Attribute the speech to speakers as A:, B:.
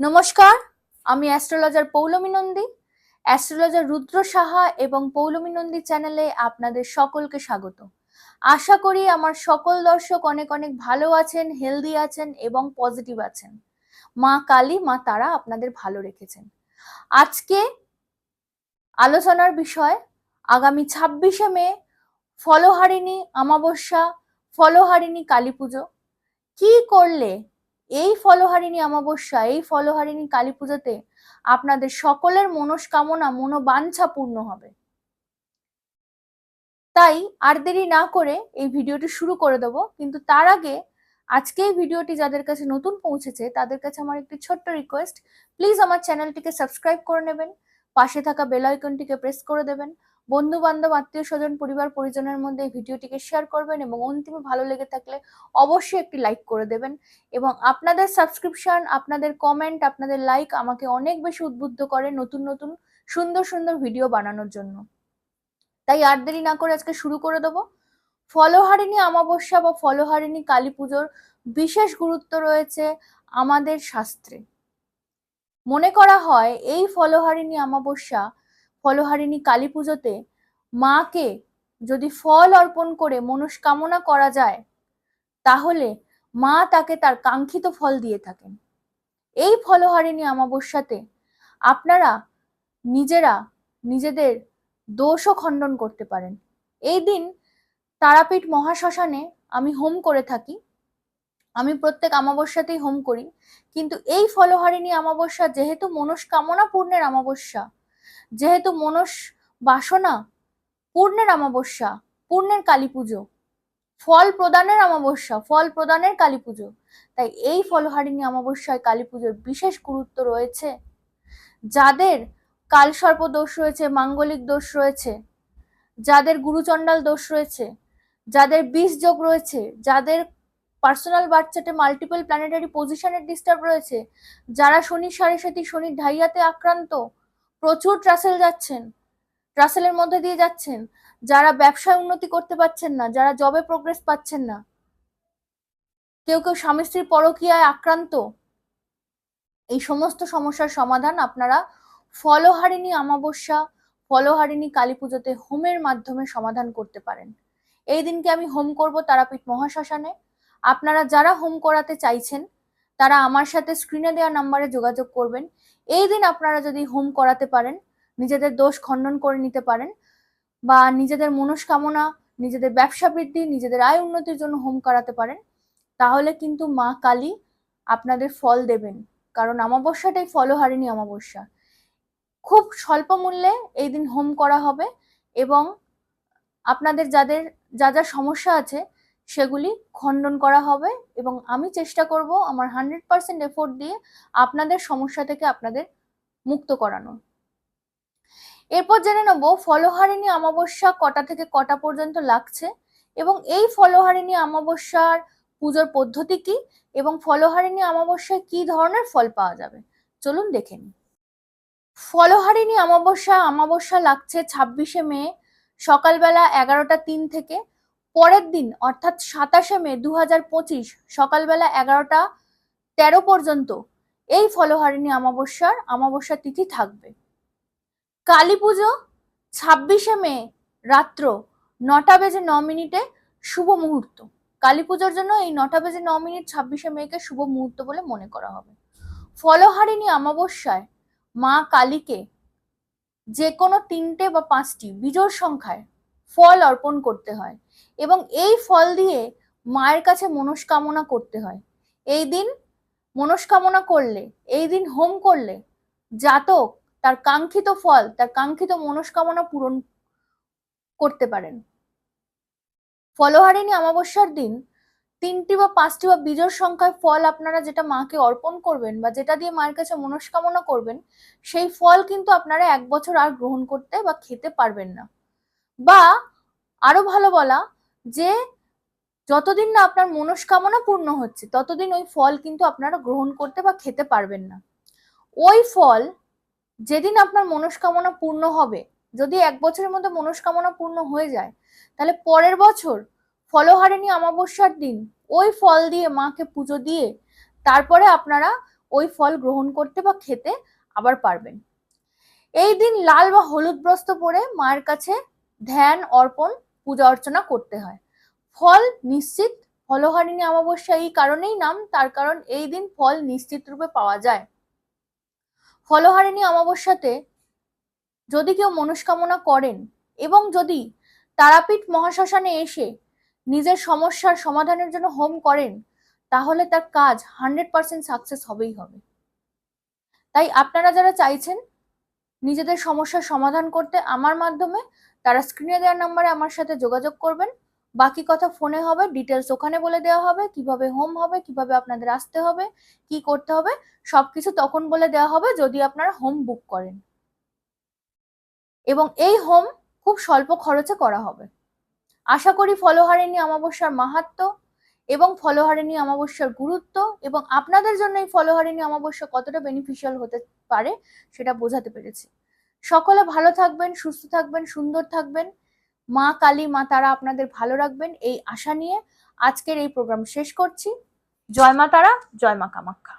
A: নমস্কার, আমি astrologer Poulami Nandi. Astrologer Rudra Saha এবং পৌলমী নন্দী চ্যানেলে আপনাদের সকলকে স্বাগত। আশা করি আমার সকল দর্শক অনেক অনেক ভালো আছেন হেলদি আছেন এবং পজিটিভ আছেন। মা কালী, মা তারা আপনাদের ভালো রেখেছেন। আজকে আলোচনার বিষয়, আগামী ছাব্বিশে মে, ফলহারিণী অমাবস্যা, ফলহারিণী কালী পুজো। কি করলে এই ফলহারিণী অমাবস্যা, এই ফলহারিণী কালী পুজোতে আপনাদের সকলের মনস্কামনা, মনোবাঞ্ছা পূর্ণ হবে। তাই আর দেরি না করে এই ভিডিওটি শুরু করে দেবো। কিন্তু তার আগে আজকে এই ভিডিওটি যাদের কাছে নতুন পৌঁছেছে, তাদের কাছে আমার একটি ছোট্ট রিকোয়েস্ট প্লিজ আমার চ্যানেলটিকে সাবস্ক্রাইব করে নেবেন, পাশে থাকা বেল আইকনটিকে প্রেস করে দেবেন। বন্ধু বান্ধব আত্মীয় স্বজন পরিবার, পরিজনের মধ্যে ভিডিওটিকে শেয়ার করবেন এবং অন্তিমে ভালো লেগে থাকলে অবশ্যই একটি লাইক করে দেবেন। এবং আপনাদের সাবস্ক্রিপশন আপনাদের কমেন্ট আপনাদের লাইক আমাকে অনেক বেশি উদ্বুদ্ধ করে নতুন নতুন, সুন্দর সুন্দর ভিডিও বানানোর জন্য। তাই আর দেরি না করে আজকে শুরু করে দেবো। ফলহারিণী অমাবস্যা বা ফলহারিণী কালী পুজোর বিশেষ গুরুত্ব রয়েছে আমাদের শাস্ত্রে। মনে করা হয়, এই ফলহারিণী অমাবস্যা ফলহারিণী কালী পুজোতে মাকে যদি ফল অর্পণ করে মনস্কামনা করা যায়, তাহলে মা তাকে তার কাঙ্ক্ষিত ফল দিয়ে থাকেন। এই ফলহারিণী অমাবস্যাতে আপনারা নিজেরা নিজেদের দোষও খণ্ডন করতে পারেন। এই দিন তারাপীঠ মহাশ্মশানে আমি হোম করে থাকি। আমি প্রত্যেক অমাবস্যাতেই হোম করি। কিন্তু এই ফলহারিণী অমাবস্যা যেহেতু মনস্কামনা পূর্ণের অমাবস্যা যেহেতু মনস বাসনা, পূর্ণের অমাবস্যা, পূর্ণের কালী পুজো, ফল প্রদানের অমাবস্যা, ফল প্রদানের কালী পুজো। তাই এই ফলহারিণী অমাবস্যায় কালী পুজোর বিশেষ গুরুত্ব রয়েছে। যাদের কালসর্প দোষ রয়েছে, মাঙ্গলিক দোষ রয়েছে, যাদের গুরুচণ্ডাল দোষ রয়েছে, যাদের বিষ যোগ রয়েছে, যাদের পার্সোনাল বাচ্চাতে মাল্টিপল প্ল্যানেটারি পজিশনের ডিস্টার্ব রয়েছে, যারা শনি সাড়ে সাথী শনির ঢাইয়াতে আক্রান্ত প্রচুর ট্রাসেল যাচ্ছেন। ট্রাসেলের মধ্যে দিয়ে যাচ্ছেন। যারা ব্যবসায় উন্নতি করতে পারছেন না, যারা জবে প্রোগ্রেস পাচ্ছেন না। কেউ কেউ স্বামী স্ত্রীর পরকীয়ায় আক্রান্ত। এই সমস্ত সমস্যার সমাধান আপনারা ফলহারিণী অমাবস্যা, ফলহারিণী কালী পুজোতে হোমের মাধ্যমে সমাধান করতে পারেন। এই দিনকে আমি হোম করব তারাপীঠ মহাশ্মশানে। আপনারা যারা হোম করাতে চাইছেন, তারা আমার সাথে স্ক্রিনে দেওয়া নাম্বারে যোগাযোগ করবেন। এই দিন আপনারা যদি হোম করাতে পারেন, নিজেদের দোষ খণ্ডন করে নিতে পারেন বা নিজেদের মনস্কামনা, নিজেদের ব্যবসা বৃদ্ধি, নিজেদের আয় উন্নতির জন্য হোম করাতে পারেন, তাহলে কিন্তু মা কালী আপনাদের ফল দেবেন। কারণ অমাবস্যাটাই ফলহারিণী অমাবস্যা। খুব স্বল্প মূল্যে এই দিন হোম করা হবে এবং আপনাদের যাদের, যা যা সমস্যা আছে সেগুলি খণ্ডন করা হবে এবং আমি চেষ্টা করব আমার হান্ড্রেড পার্সেন্ট এফোর্ট দিয়ে আপনাদের সমস্যা থেকে আপনাদের মুক্ত করানো। এরপর জেনে নেব ফলহারিণী অমাবস্যা কটা থেকে কটা পর্যন্ত লাগছে এবং এই ফলহারিণী অমাবস্যার পুজোর পদ্ধতি কি এবং ফলহারিণী অমাবস্যায় কি ধরনের ফল পাওয়া যাবে? চলুন দেখে নিই। ফলহারিণী অমাবস্যা অমাবস্যা লাগছে ছাব্বিশে মে সকালবেলা এগারোটা তিন থেকে পরের দিন, অর্থাৎ সাতাশে মে দু হাজার পঁচিশ, সকালবেলা এগারোটা তেরো পর্যন্ত এই ফলহারিণী অমাবস্যার অমাবস্যা তিথি থাকবে। কালী পুজো ছাব্বিশে মে রাত্র নটা বেজে ন মিনিটে শুভ মুহূর্ত। কালী পুজোর জন্য এই নটা বেজে ন মিনিট ছাব্বিশে মেকে শুভ মুহূর্ত বলে মনে করা হবে। ফলহারিণী অমাবস্যায় মা কালীকে যে কোনো তিনটে বা পাঁচটি বিজোর সংখ্যায় ফল অর্পণ করতে হয় এবং এই ফল দিয়ে মায়ের কাছে মনস্কামনা করতে হয়। এই দিন মনস্কামনা করলে, এই দিন হোম করলে জাতক তার কাঙ্ক্ষিত ফল, তার কাঙ্ক্ষিত মনস্কামনা পূরণ করতে পারেন। ফলহারিণী অমাবস্যার দিন তিনটি বা পাঁচটি বা বিজোর সংখ্যায় ফল আপনারা যেটা মাকে অর্পণ করবেন বা যেটা দিয়ে মায়ের কাছে মনস্কামনা করবেন, সেই ফল কিন্তু আপনারা এক বছর আর গ্রহণ করতে বা খেতে পারবেন না। বা আরও ভালো বলা যে যতদিন না আপনার মনস্কামনা পূর্ণ হচ্ছে, ততদিন ওই ফল কিন্তু আপনারা গ্রহণ করতে বা খেতে পারবেন না। ওই ফল যেদিন আপনার মনস্কামনা পূর্ণ হবে, যদি এক বছরের মধ্যে মনস্কামনা পূর্ণ হয়ে যায়, তাহলে পরের বছর ফলহারিণী অমাবস্যার দিন ওই ফল দিয়ে, মাকে পুজো দিয়ে তারপরে আপনারা ওই ফল গ্রহণ করতে বা খেতে আবার পারবেন। এই দিন লাল বা হলুদ বস্ত্র পরে মায়ের কাছে ধ্যান, অর্পণ পূজা অর্চনা করতে হয়। ফল নিশ্চিত, ফলহারিণী অমাবস্যা এই কারণেই নাম, তার কারণ এই দিন ফল নিশ্চিত রূপে পাওয়া যায়। ফলহারিণী অমাবস্যাতে যদি কেউ মনস্কামনা করেন এবং যদি তারাপীঠ মহাশ্মশানে এসে নিজের সমস্যার সমাধানের জন্য হোম করেন, তাহলে তার কাজ হান্ড্রেড পার্সেন্ট সাকসেস হবেই হবে। তাই আপনারা যারা চাইছেন নিজেদের সমস্যার সমাধান করতে, আমার মাধ্যমে তারা স্ক্রিনে দেওয়ার নাম্বারে আমার সাথে যোগাযোগ করবেন। বাকি কথা ফোনে হবে ডিটেলস ওখানে বলে দেওয়া হবে, কীভাবে হোম হবে, কীভাবে আপনাদের আসতে হবে, কি করতে হবে, সবকিছু তখন বলে দেওয়া হবে যদি আপনারা হোম বুক করেন। এবং এই হোম খুব স্বল্প খরচে করা হবে। আশা করি ফলহারিণী অমাবস্যার মাহাত্ম এবং ফলহারিণী অমাবস্যার গুরুত্ব এবং আপনাদের জন্য এই ফলহারিণী অমাবস্যা কতটা বেনিফিশিয়াল হতে পারে সেটা বোঝাতে পেরেছি। সকলে ভালো থাকবেন, সুস্থ থাকবেন, সুন্দর থাকবেন। মা, কালী, মা, তারা আপনাদের ভালো রাখবেন। এই আশা নিয়ে আজকের এই প্রোগ্রাম শেষ করছি। জয় মা তারা, জয় মা কামাখ্যা